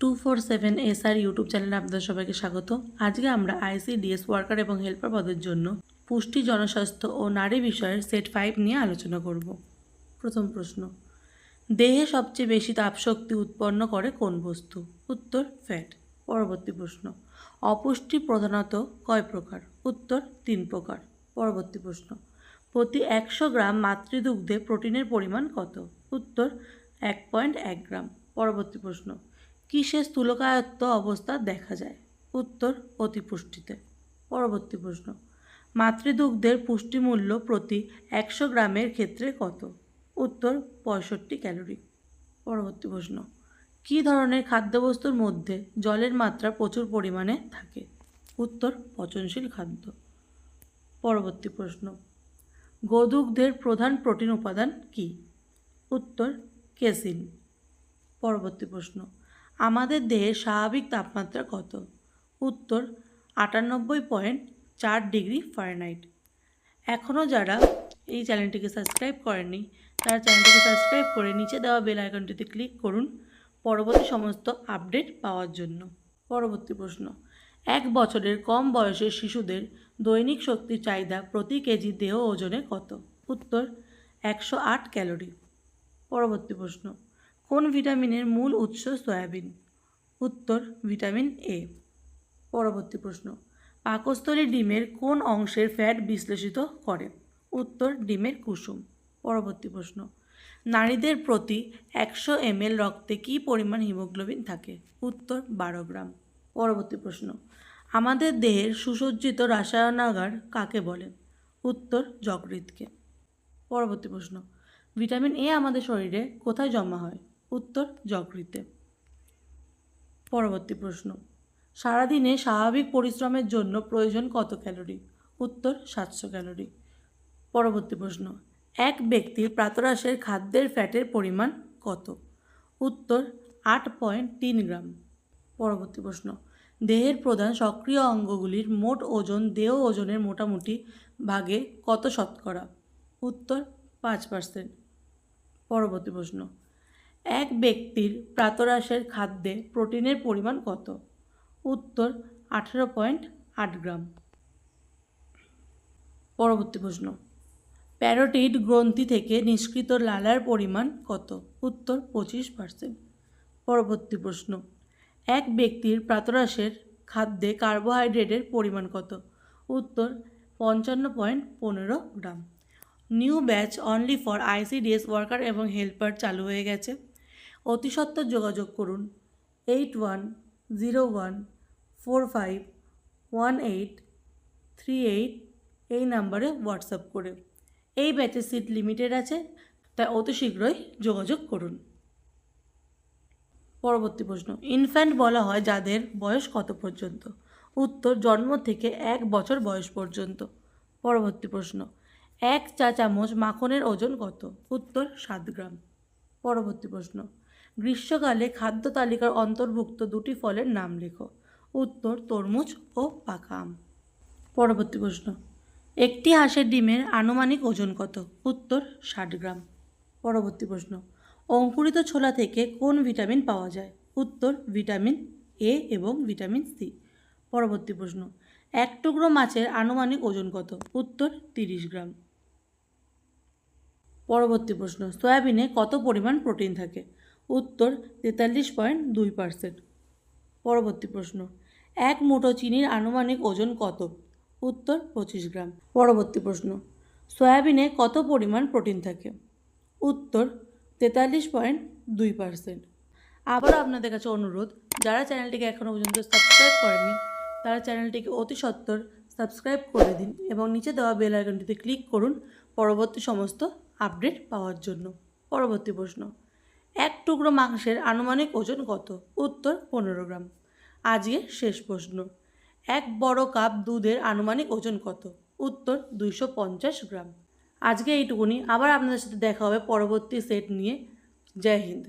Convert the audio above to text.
Two four seven S R YouTube চ্যানেলে আপনাদের সবাইকে স্বাগত। আজকে আমরা আইসিডিএস ওয়ার্কার এবং হেল্পার পদের জন্য পুষ্টি, জনস্বাস্থ্য ও নারী বিষয়ের সেট ফাইভ নিয়ে আলোচনা করব। প্রথম প্রশ্ন, দেহে সবচেয়ে বেশি তাপশক্তি উৎপন্ন করে কোন বস্তু? উত্তর, ফ্যাট। পরবর্তী প্রশ্ন, অপুষ্টি প্রধানত কয় প্রকার? উত্তর, তিন প্রকার। পরবর্তী প্রশ্ন, প্রতি একশো গ্রাম মাতৃদুগ্ধে প্রোটিনের পরিমাণ কত? উত্তর, এক পয়েন্ট এক গ্রাম। পরবর্তী প্রশ্ন কিসে স্থূলকায়ত্ত অবস্থা দেখা যায়? উত্তর অতিপুষ্টিতে। পরবর্তী প্রশ্ন। মাতৃদুগ্ধের পুষ্টিমূল্য প্রতি একশো গ্রামের ক্ষেত্রে কত? উত্তর, পঁয়ষট্টি ক্যালোরি। পরবর্তী প্রশ্ন। কী ধরনের খাদ্যবস্তুর মধ্যে জলের মাত্রা প্রচুর পরিমাণে থাকে? উত্তর, পচনশীল খাদ্য। পরবর্তী প্রশ্ন। গোদুগ্ধের প্রধান প্রোটিন উপাদান কি? উত্তর, কেসিন। পরবর্তী প্রশ্ন। আমাদের দেহের স্বাভাবিক তাপমাত্রা কত? উত্তর, আটানব্বই পয়েন্ট চার ডিগ্রি ফারেনহাইট। এখনও যারা এই চ্যানেলটিকে সাবস্ক্রাইব করেননি, তারা চ্যানেলটিকে সাবস্ক্রাইব করে নিচে দেওয়া বেল আইকনটিতে ক্লিক করুন পরবর্তী সমস্ত আপডেট পাওয়ার জন্য। পরবর্তী প্রশ্ন, এক বছরের কম বয়সের শিশুদের দৈনিক শক্তির চাহিদা প্রতি কেজি দেহ ওজনে কত? উত্তর, একশো আট ক্যালোরি। পরবর্তী প্রশ্ন কোন ভিটামিনের মূল উৎস সয়াবিন? উত্তর, ভিটামিন এ পরবর্তী প্রশ্ন, পাকস্থলী ডিমের কোন অংশের ফ্যাট বিশ্লেষিত করে? উত্তর, ডিমের কুসুম। পরবর্তী প্রশ্ন, নারীদের প্রতি একশো এমএল রক্তে কী পরিমাণ হিমোগ্লোবিন থাকে? উত্তর, বারো গ্রাম। পরবর্তী প্রশ্ন, আমাদের দেহের সুসজ্জিত রাসায়নাগার কাকে বলে? উত্তর, যকৃৎকে। পরবর্তী প্রশ্ন, ভিটামিন এ আমাদের শরীরে কোথায় জমা হয়? উত্তর যকৃতে পরবর্তী প্রশ্ন। সারাদিনে স্বাভাবিক পরিশ্রমের জন্য প্রয়োজন কত ক্যালোরি? উত্তর, সাতশো ক্যালোরি। পরবর্তী প্রশ্ন। এক ব্যক্তির প্রাতরাশের খাদ্যের ফ্যাটের পরিমাণ কত? উত্তর, আট পয়েন্ট তিন গ্রাম। পরবর্তী প্রশ্ন। দেহের প্রধান সক্রিয় অঙ্গগুলির মোট ওজন দেহ ওজনের মোটামুটি ভাগে কত শতকরা? উত্তর, পাঁচ পার্সেন্ট। পরবর্তী প্রশ্ন। এক ব্যক্তির প্রাতরাশের খাদ্যে প্রোটিনের পরিমাণ কত? উত্তর, আঠেরো পয়েন্ট আট গ্রাম। পরবর্তী প্রশ্ন। প্যারোটিড গ্রন্থি থেকে নিষ্কৃত লালার পরিমাণ কত? উত্তর, পঁচিশ পার্সেন্ট। পরবর্তী প্রশ্ন। এক ব্যক্তির প্রাতরাশের খাদ্যে কার্বোহাইড্রেটের পরিমাণ কত? উত্তর, পঞ্চান্ন পয়েন্ট পনেরো গ্রাম। New batch only for ICDS worker এবং হেল্পার চালু হয়ে গেছে। অতি সত্বর যোগাযোগ করুন eight one zero one four five one eight three eight এই নাম্বারে হোয়াটসঅ্যাপ করে। এই ব্যাচের সিট লিমিটেড আছে তাই অতি শীঘ্রই যোগাযোগ করুন। পরবর্তী প্রশ্ন ইনফ্যান্ট বলা হয় যাদের বয়স কত পর্যন্ত? উত্তর, জন্ম থেকে এক বছর বয়স পর্যন্ত। পরবর্তী প্রশ্ন, এক চা চামচ মাখনের ওজন কত? উত্তর, সাত গ্রাম। পরবর্তী প্রশ্ন গ্রীষ্মকালে খাদ্য তালিকার অন্তর্ভুক্ত দুটি ফলের নাম লেখো। উত্তর, তরমুজ ও পাকা আম পরবর্তী প্রশ্ন। একটি হাঁসের ডিমের আনুমানিক ওজন কত? উত্তর, ষাট গ্রাম। পরবর্তী প্রশ্ন। অঙ্কুরিত ছোলা থেকে কোন ভিটামিন পাওয়া যায়? উত্তর, ভিটামিন এ এবং ভিটামিন সি। পরবর্তী প্রশ্ন। এক টুকরো মাছের আনুমানিক ওজন কত? উত্তর, তিরিশ গ্রাম। পরবর্তী প্রশ্ন। সয়াবিনে কত পরিমাণ প্রোটিন থাকে? উত্তর তেতাল্লিশ পয়েন্ট দুই পার্সেন্ট। পরবর্তী প্রশ্ন, এক মুঠো চিনির আনুমানিক ওজন কত? উত্তর, পঁচিশ গ্রাম। পরবর্তী প্রশ্ন, সয়াবিনে কত পরিমাণ প্রোটিন থাকে? উত্তর, তেতাল্লিশ পয়েন্ট দুই পার্সেন্ট। আবারও আপনাদের কাছে অনুরোধ, যারা চ্যানেলটিকে এখনও পর্যন্ত সাবস্ক্রাইব করেনি তারা চ্যানেলটিকে অতি সত্বর সাবস্ক্রাইব করে দিন এবং নিচে দেওয়া বেল আইকনটিতে ক্লিক করুন পরবর্তী সমস্ত আপডেট পাওয়ার জন্য। পরবর্তী প্রশ্ন এক টুকরো মাংসের আনুমানিক ওজন কত? উত্তর, পনেরো গ্রাম। আজকে শেষ প্রশ্ন। এক বড় কাপ দুধের আনুমানিক ওজন কত? উত্তর, দুইশো পঞ্চাশ গ্রাম। আজকে এইটুকুনি। আবার আপনাদের সাথে দেখা হবে পরবর্তী সেট নিয়ে। জয় হিন্দ।